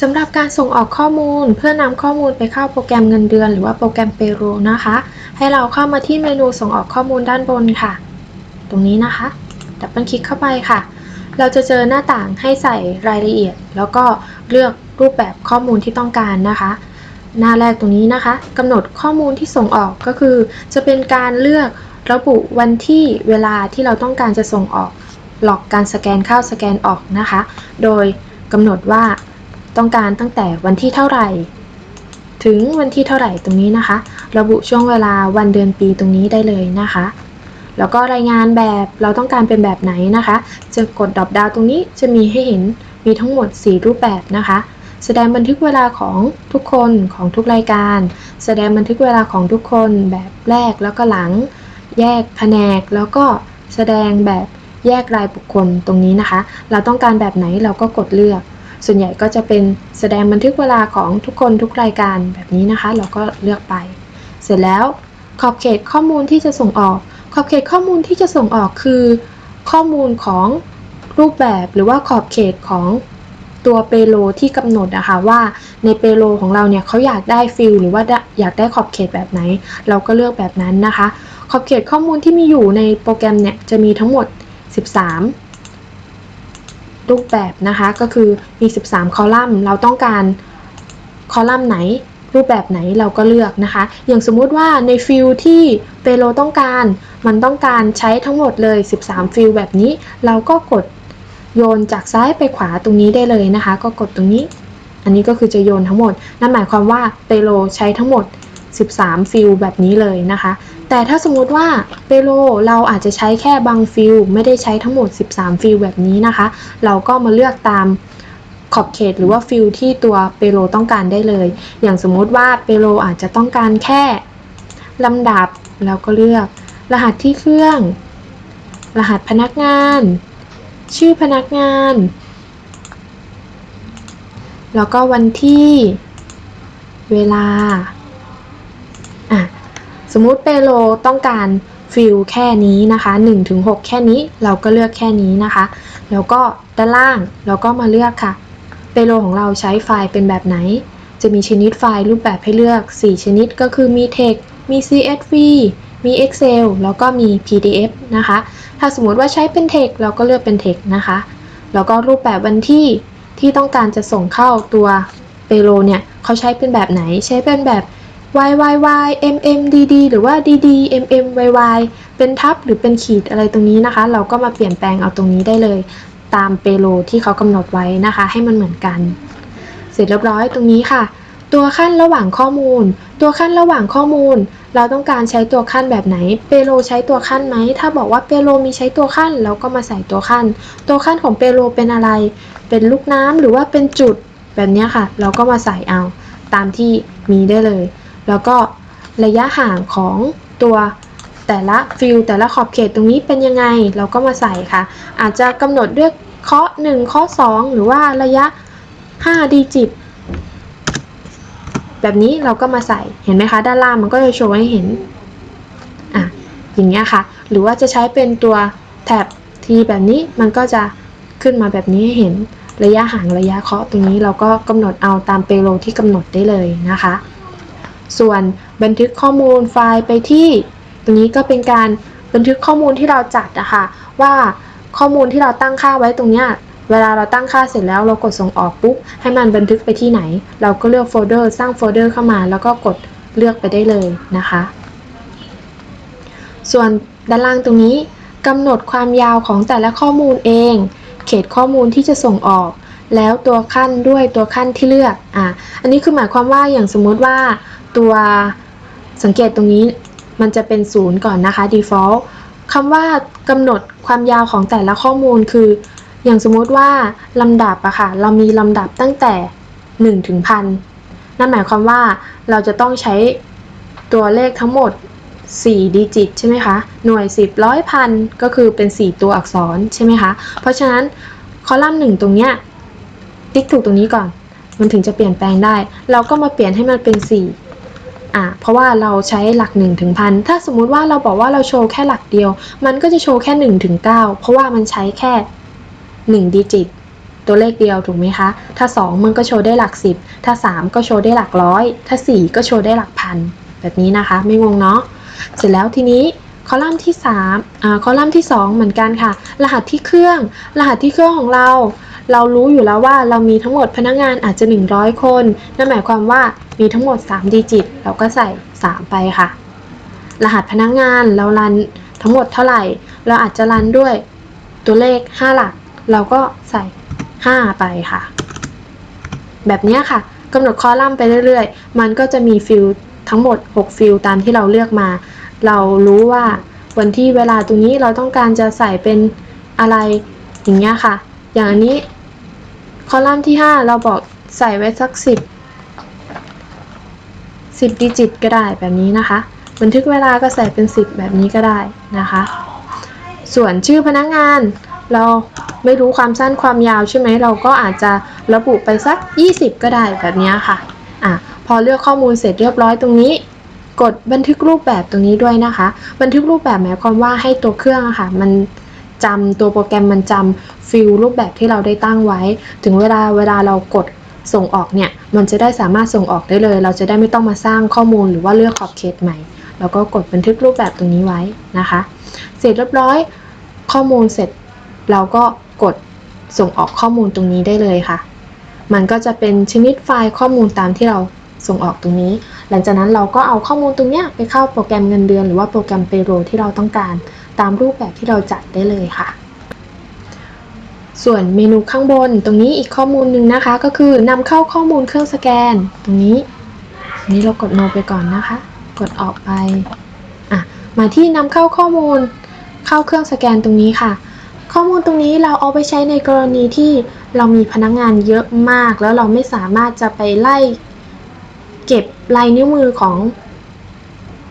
สำหรับการส่งออกข้อมูล เพื่อนำข้อมูลไปเข้าโปรแกรมเงินเดือน หรือว่าโปรแกรม Payroll นะคะ ให้เราเข้ามาที่เมนูส่งออกข้อมูลด้านบนค่ะ ตรงนี้นะคะ ดับเบิลคลิกเข้าไปค่ะ เราจะเจอหน้าต่างให้ใส่รายละเอียด แล้วก็เลือกรูปแบบข้อมูลที่ต้องการนะคะหน้าแรกตรงนี้นะคะกำหนดข้อมูลที่ส่งออกก็คือ จะเป็นการเลือกระบุวันที่เวลาที่เราต้องการจะส่งออก หลอกการสแกนเข้าสแกนออกนะคะ โดยกำหนดว่า ต้องการตั้งแต่วันที่เท่าไหร่ ถึงวันที่เท่าไหร่ตรงนี้นะคะ ระบุช่วงเวลาวันเดือนปีตรงนี้ได้เลยนะคะ แล้วก็รายงานแบบเราต้องการเป็นแบบไหนนะคะ จะกดดอปดาวตรงนี้จะมีให้เห็นมีทั้งหมด 4 รูปแบบนะคะ แสดงบันทึกเวลาของทุกคนของทุกรายการ แสดงบันทึกเวลาของทุกคนแบบแรกแล้วก็หลัง แยกแผนกแล้วก็แสดงแบบแยกรายบุคคลตรงนี้นะคะ เราต้องการแบบไหนเราก็กดเลือก ส่วนใหญ่ก็จะเป็นแสดงบันทึกเวลาของทุกคนทุกรายการแบบนี้นะคะ เราก็เลือกไป เสร็จแล้วขอบเขตข้อมูลที่จะส่งออก ขอบเขตข้อมูลที่จะส่งออกคือ ข้อมูลของรูปแบบหรือว่าขอบเขตของตัวเปโลที่กำหนดนะคะว่าในเปโลของเราเนี่ยเขาอยากได้ฟิลหรือว่าอยากได้ขอบเขตแบบไหน เราก็เลือกแบบนั้นนะคะ ขอบเขตข้อมูลที่มีอยู่ในโปรแกรมเนี่ยจะมีทั้งหมด 13 รูปแบบนะคะ ก็คือมี 13 คอลัมน์ เราต้องการคอลัมน์ไหน รูปแบบไหนเราก็เลือกนะคะ อย่างสมมุติว่าในฟิลที่เปโลต้องการ มันต้องการใช้ทั้งหมดเลย 13 ฟิลแบบนี้ เราก็กดโยนจากซ้ายไปขวาตรงนี้ได้เลยนะคะ ก็กดตรงนี้ อันนี้ก็คือจะโยนทั้งหมด นั่นหมายความว่าเปโลใช้ทั้งหมด 13 ฟิลแบบนี้เลยนะคะ แต่ถ้าสมมติว่าเปโลเราอาจจะใช้แค่บางฟิลไม่ได้ใช้ทั้งหมด 13 ฟิลแบบนี้นะคะ เราก็มาเลือกตามขอบเขตหรือว่าฟิลที่ตัวเปโลต้องการได้เลย อย่างสมมติว่าเปโลอาจจะต้องการแค่ลำดับเราก็เลือก รหัสที่เครื่อง รหัสพนักงาน ชื่อพนักงาน แล้วก็วันที่ เวลา สมมุติเปโลต้องการฟิลแค่นี้นะคะ 1-6 แค่นี้เราก็เลือกแค่นี้นะคะ แล้วก็ด้านล่างเราก็มาเลือกค่ะ เปโลของเราใช้ไฟล์เป็นแบบไหน จะมีชนิดไฟล์รูปแบบให้เลือก 4 ชนิดก็คือมี text มี CSV มี Excel แล้วก็มี PDF นะคะ ถ้าสมมติว่าใช้เป็น text เราก็เลือกเป็น text นะคะ แล้วก็รูปแบบวันที่ที่ต้องการจะส่งเข้าตัวเปโลเนี่ยเขาใช้เป็นแบบไหน ใช้เป็นแบบ y y y m m d d หรือว่า d d m m y y เป็นทับหรือเป็นขีดอะไรตรงนี้นะคะ เราก็มาเปลี่ยนแปลงเอาตรงนี้ได้เลย ตามเปโลที่เขากำหนดไว้นะคะ ให้มันเหมือนกัน เสร็จเรียบร้อยตรงนี้ค่ะ ตัวขั้นระหว่างข้อมูล ตัวขั้นระหว่างข้อมูล เราต้องการใช้ตัวขั้นแบบไหน เปโลใช้ตัวขั้นไหม ถ้าบอกว่าเปโลมีใช้ตัวขั้นเราก็มาใส่ตัวขั้น ตัวขั้นของเปโลเป็นอะไร เป็นลูกน้ำหรือว่าเป็นจุดแบบนี้ค่ะ เราก็มาใส่เอาตามที่มีได้เลย แล้วก็ระยะห่างของตัวแต่ละฟิลแต่ละขอบเขตตรงนี้เป็นยังไง เราก็มาใส่ค่ะ อาจจะกำหนดด้วยเคาะ1เคาะ2 หรือว่าระยะ 5ดิจิต แบบนี้เราก็มาใส่เห็นไหมคะ ด้านล่างมันก็จะโชว์ให้เห็นอะอย่างเงี้ยค่ะ หรือว่าจะใช้เป็นตัวแท็บทีแบบนี้มันก็จะขึ้นมาแบบนี้ให้เห็นระยะห่างระยะเคาะตรงนี้เราก็กำหนดเอาตามเปโลที่กำหนดได้เลยนะคะ ส่วนบันทึกข้อมูลไฟล์ไปที่ ตรงนี้ก็เป็นการบันทึกข้อมูลที่เราจัดอะคะว่าข้อมูลที่เราตั้งค่าไว้ตรงเนี้ยเวลาเราตั้งค่าเสร็จแล้วเรากดส่งออกปุ๊บให้มันบันทึกไปที่ไหน เราก็เลือกโฟลเดอร์สร้างโฟลเดอร์เข้ามา แล้วก็กดเลือกไปได้เลยนะคะ ส่วนด้านล่างตรงนี้กำหนดความยาวของแต่ละข้อมูลเอง เขตข้อมูลที่จะส่งออก แล้วตัวขั้นด้วยตัวขั้นที่เลือกอะอันนี้คือหมายความว่าอย่างสมมติว่า ตัวสังเกตตรงนี้มันจะเป็นศูนย์ก่อนนะคะ default คำว่ากำหนดความยาวของแต่ละข้อมูลคือ อย่างสมมติว่าลำดับอะค่ะ เรามีลำดับตั้งแต่1ถึงพันนั่นหมายความว่าเราจะต้องใช้ตัวเลขทั้งหมด 4 ดิจิต ใช่ไหมคะ หน่วย 10ร้อยพันก็คือเป็น 4 ตัวอักษรใช่ไหมคะ เพราะฉะนั้นคอลัมน์หนึ่งตรงเนี้ยติ๊กถูกตรงนี้ก่อน มันถึงจะเปลี่ยนแปลงได้ เราก็มาเปลี่ยนให้มันเป็น 4 อะเพราะว่าเราใช้หลัก1ถึงพันถ้าสมมุติว่าเราบอกว่าเราโชว์แค่หลักเดียว มันก็จะโชว์แค่1ถึง9เพราะว่ามันใช้แค่1ดิจิต ตัวเลขเดียวถูกไหมคะ ถ้า 2 มันก็โชว์ได้หลัก 10 ถ้า 3 ก็โชว์ได้หลักร้อยถ้า 4 ก็โชว์ได้หลักพันแบบนี้นะคะ ไม่งงเนาะเสร็จแล้วทีนี้คอลัมน์ที่3อ่าคอลัมน์ที่ 2 เหมือนกันค่ะ รหัสที่เครื่อง รหัสที่เครื่องของเรา เรารู้อยู่แล้วว่าเรามีทั้งหมดพนักงานอาจจะ 100 คน นั่นหมายความว่ามีทั้งหมด 3 ดิจิต เราก็ใส่ 3 ไปค่ะ รหัสพนักงานเรารันทั้งหมดเท่าไหร่ เราอาจจะรันด้วยตัวเลข 5 หลัก เราก็ใส่ 5 ไปค่ะ แบบนี้ค่ะกำหนดคอลัมน์ไปเรื่อยๆ มันก็จะมีฟิลทั้งหมด 6 ฟิลตามที่เราเลือกมา เรารู้ว่าวันที่เวลาตรงนี้เราต้องการจะใส่เป็นอะไรอย่างเงี้ยค่ะ อย่างอันนี้ คอลัมน์ที่ 5 เราบอกใส่ไว้สัก 10 10ดิจิตก็ได้แบบนี้นะคะ บันทึกเวลาก็ใส่เป็น 10 แบบนี้ก็ได้นะคะ ส่วนชื่อพนักงานเราไม่รู้ความสั้นความยาวใช่ไหมเราก็อาจจะระบุไปสัก 20 ก็ได้แบบนี้ค่ะอะ พอเลือกข้อมูลเสร็จเรียบร้อยตรงนี้ กดบันทึกรูปแบบตรงนี้ด้วยนะคะ บันทึกรูปแบบหมายความว่าให้ตัวเครื่องอะค่ะ มัน จำตัวโปรแกรมมันจำฟิลรูปแบบที่เราได้ตั้งไว้ ถึงเวลาเวลาเรากดส่งออกเนี่ย มันจะได้สามารถส่งออกได้เลย เราจะได้ไม่ต้องมาสร้างข้อมูลหรือว่าเลือกขอบเขตใหม่ แล้วก็กดบันทึกรูปแบบตรงนี้ไว้นะคะ เสร็จเรียบร้อยข้อมูลเสร็จ เราก็กดส่งออกข้อมูลตรงนี้ได้เลยค่ะ มันก็จะเป็นชนิดไฟล์ข้อมูลตามที่เราส่งออกตรงนี้ หลังจากนั้นเราก็เอาข้อมูลตรงนี้ไปเข้าโปรแกรมเงินเดือน หรือว่าโปรแกรมเปโรที่เราต้องการ ตามรูปแบบที่เราจัดได้เลยค่ะ ส่วนเมนูข้างบนตรงนี้อีกข้อมูลหนึ่งนะคะ ก็คือนำเข้าข้อมูลเครื่องสแกน ตรงนี้อันนี้เรากดโนไปก่อนนะคะ กดออกไปอะมาที่นำเข้าข้อมูลเข้าเครื่องสแกนตรงนี้ค่ะ ข้อมูลตรงนี้เราเอาไปใช้ในกรณีที่เรามีพนักงานเยอะมาก แล้วเราไม่สามารถจะไปไล่เก็บลายนิ้วมือของ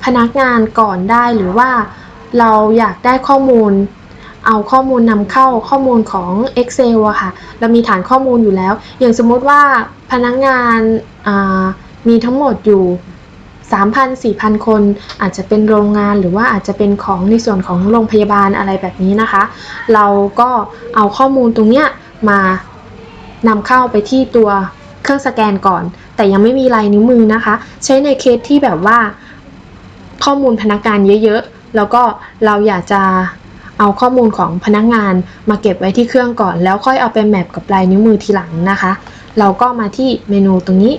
พนักงานก่อนได้หรือว่า เราอยากได้ข้อมูล เอาข้อมูลนำเข้าข้อมูลของ Excel อะค่ะ เรามีฐานข้อมูลอยู่แล้ว อย่างสมมติว่าพนักงานามีทั้งหมดอยู่3,000 4,000 คน อาจจะเป็นโรงงานหรือว่าอาจจะเป็นของในส่วนของโรงพยาบาลอะไรแบบนี้นะคะ เราก็เอาข้อมูลตรงเนี้ยมานำเข้าไปที่ตัวเครื่องสแกนก่อน แต่ยังไม่มีลายนิ้วมือนะคะ ใช้ในเคสที่แบบว่า ข้อมูลพนักงานเยอะ แล้วก็เราอยากจะเอาข้อมูลของพนักงานมาเก็บไว้ที่เครื่องก่อน แล้วค่อยเอาไปแมปกับลายนิ้วมือทีหลังนะคะ เราก็มาที่เมนูตรงนี้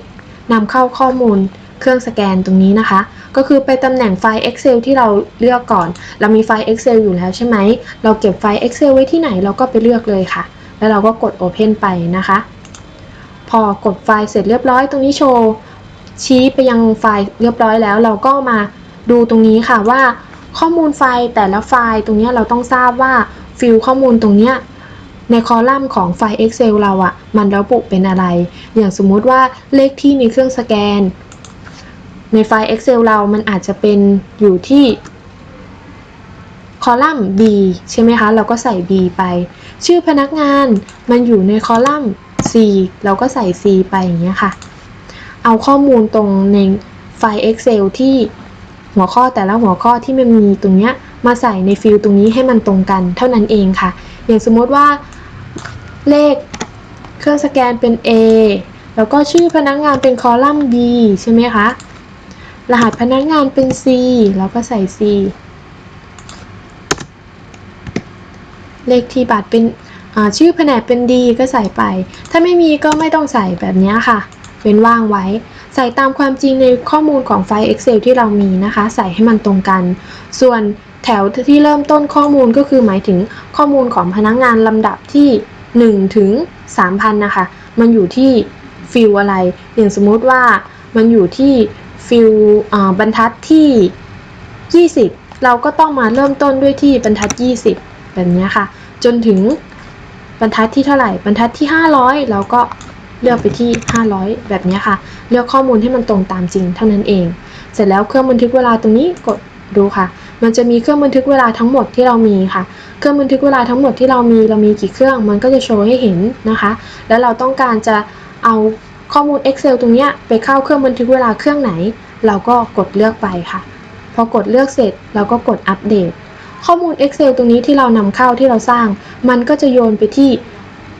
นำเข้าข้อมูลเครื่องสแกนตรงนี้นะคะ ก็คือไปตำแหน่งไฟล์ Excel ที่เราเลือกก่อน เรามีไฟล์ Excel อยู่แล้วใช่ไหม เราเก็บไฟล์ Excel ไว้ที่ไหนเราก็ไปเลือกเลยค่ะ แล้วเราก็กด Open ไปนะคะ พอกดไฟล์เสร็จเรียบร้อย ตรงนี้โชว์ชี้ไปยังไฟล์เรียบร้อยแล้ว เราก็มาดูตรงนี้ค่ะว่า ข้อมูลไฟล์แต่ละไฟล์ตรงเนี้ยเราต้องทราบว่าฟิลข้อมูลตรงเนี้ยในคอลัมน์ของไฟล์ Excel เราอะมันระบุเป็นอะไร อย่างสมมุติว่าเลขที่ในเครื่องสแกน ในไฟล์ Excel เรามันอาจจะเป็นอยู่ที่คอลัมน์ B ใช่ไหมคะ เราก็ใส่ B ไป ชื่อพนักงานมันอยู่ในคอลัมน์ C เราก็ใส่ C ไปอย่างเงี้ยค่ะ เอาข้อมูลตรงในไฟล์ Excel ที่ หัวข้อแต่ละหัวข้อที่มันมีตรงเนี้ยมาใส่ในฟิลตรงนี้ให้มันตรงกันเท่านั้นเองค่ะ อย่างสมมติว่าเลขเครื่องสแกนเป็น A แล้วก็ชื่อพนักงานเป็นคอลัมน์ B ใช่ไหมคะ รหัสพนักงานเป็น C แล้วก็ใส่ C เลขที่บัตรเป็นชื่อแผนกเป็น D ก็ใส่ไป ถ้าไม่มีก็ไม่ต้องใส่แบบนี้ค่ะ เป็นว่างไว้ ใส่ตามความจริงในข้อมูลของไฟล์ Excel ที่เรามีนะคะ ใส่ให้มันตรงกัน ส่วนแถวที่เริ่มต้นข้อมูลก็คือหมายถึงข้อมูลของพนักงานลำดับที่ 1 ถึง 3,000 นะคะ มันอยู่ที่ฟิลอะไร อย่างสมมุติว่ามันอยู่ที่ฟิลบรรทัดที่ 20 เราก็ต้องมาเริ่มต้นด้วยที่บรรทัด 20 แบบนี้ค่ะ จนถึงบรรทัดที่เท่าไหร่ บรรทัดที่ 500 เราก็ เลือกไปที่ 500 แบบนี้ค่ะ เลือกข้อมูลให้มันตรงตามจริงเท่านั้นเอง เสร็จแล้วเครื่องบันทึกเวลาตรงนี้กดดูค่ะ มันจะมีเครื่องบันทึกเวลาทั้งหมดที่เรามีค่ะ เครื่องบันทึกเวลาทั้งหมดที่เรามีเรามีกี่เครื่องมันก็จะโชว์ให้เห็นนะคะ แล้วเราต้องการจะเอาข้อมูล Excel ตรงนี้ไปเข้าเครื่องบันทึกเวลาเครื่องไหน เราก็กดเลือกไปค่ะ พอกดเลือกเสร็จเราก็กดอัปเดต ข้อมูล Excel ตรงนี้ที่เรานำเข้าที่เราสร้าง มันก็จะโยนไปที่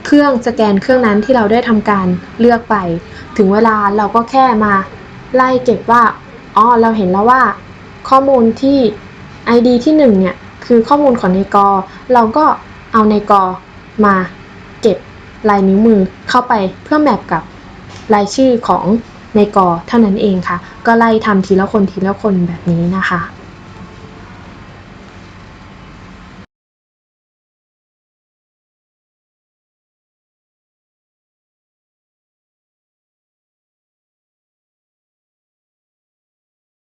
เครื่องสแกนเครื่องนั้นที่เราได้ทำการเลือกไป ถึงเวลาเราก็แค่มาไล่เก็บว่าอ๋อเราเห็นแล้วว่า ข้อมูลที่ ID ที่1เนี่ยคือข้อมูลของในกอ เราก็เอาในกอมาเก็บลายนิ้วมือเข้าไปเพื่อแมปกับรายชื่อของในกอเท่านั้นเองค่ะ ก็ไล่ทำทีละคนทีละคนแบบนี้นะคะ